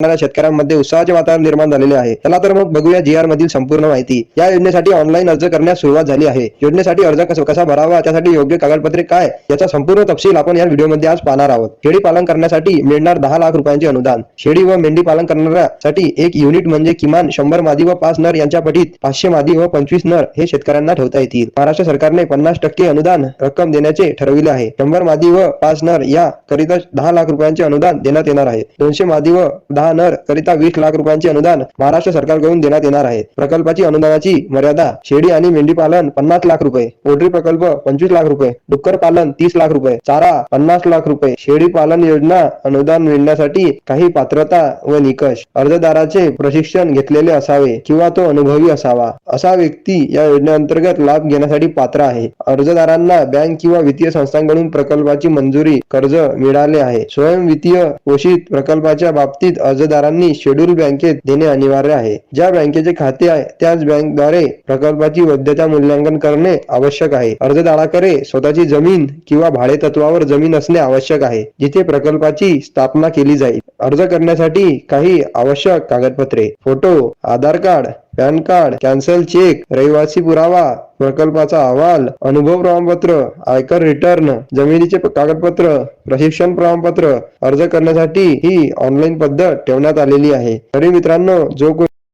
करणाऱ्या शेतकऱ्यांमध्ये उत्साहाचे वातावरण निर्माण झालेले आहे. चला तर मग बघूया जी आर मधील संपूर्ण माहिती. या योजनेसाठी ऑनलाईन अर्ज करण्यास सुरुवात झाली आहे. योजनेसाठी अर्ज कसा कसा भरावा त्यासाठी योग्य कागदपत्रे काय याचा संपूर्ण तपशील आपण या व्हिडिओमध्ये आज पाहणार आहोत. शेळी पालन करण्यासाठी मिळणार दहा लाख रुपयांचे अनुदान. शेळी व मेंढी पालन करणाऱ्यासाठी एक युनिट म्हणजे किमान शंभर मादी व पाच नर यांच्या पटीत पाचशे मादी व पंचवीस नर हे शेतकऱ्यांना ठेवता येतील. महाराष्ट्र सरकारने पन्नास टक्के अनुदान रक्कम देण्याचे ठरविले आहे. शंभर मादी व पाच नर या करिता दहा लाख रुपयांचे अनुदान देण्यात येणार आहे. दोनशे मादी व दहा नर करिता वीस लाख रुपयांचे अनुदान महाराष्ट्र सरकारकडून देण्यात येणार आहे. प्रकल्पाची अनुदानाची मर्यादा शेळी आणि मेंढी पालन पन्नास लाख रुपये पोल्ट्री प्रकल्प पंचवीस लाख रुपये डुक्कर पालन तीस लाख रुपये चारा पन्नास लाख रुपये शेळी पालन योजना अनुदान मिळण्यासाठी काही पात्रता व निकष अर्जदाराचे प्रशिक्षण घेतलेले असावे किंवा तो अनुभवी असावा असा व्यक्ती या योजनेअंतर्गत लाभ घेण्यासाठी पात्र आहे. अर्जदारांना बँक किंवा वित्तीय संस्थांकडून प्रकल्पाची मंजुरी कर्ज मिळाले आहे. स्वयं वित्तीय पोषित प्रकल्पाच्या बाबतीत अर्ज अर्जदारांनी शेड्यूल बँकेत देणे अनिवार्य आहे. ज्या बँकेचे खाते आहे त्याच बँकद्वारे प्रकल्पाची वैधता मूल्यांकन करणे आवश्यक आहे. अर्जदाराकडे स्वतःची जमीन किंवा भाडे तत्वावर जमीन असणे आवश्यक आहे जिथे प्रकल्पाची स्थापना केली जाईल. अर्ज करण्यासाठी काही आवश्यक कागदपत्रे photo Aadhaar card PAN card cancel cheque रहिवासी पुरावा प्रकल्पाचा अहवाल अनुभव प्रमाणपत्र आयकर रिटर्न जमिनीचे कागदपत्र प्रशिक्षण प्रमाणपत्र अर्ज करण्यासाठी ही ऑनलाईन पद्धत ठेवण्यात आलेली आहे. तरी मित्रांनो जो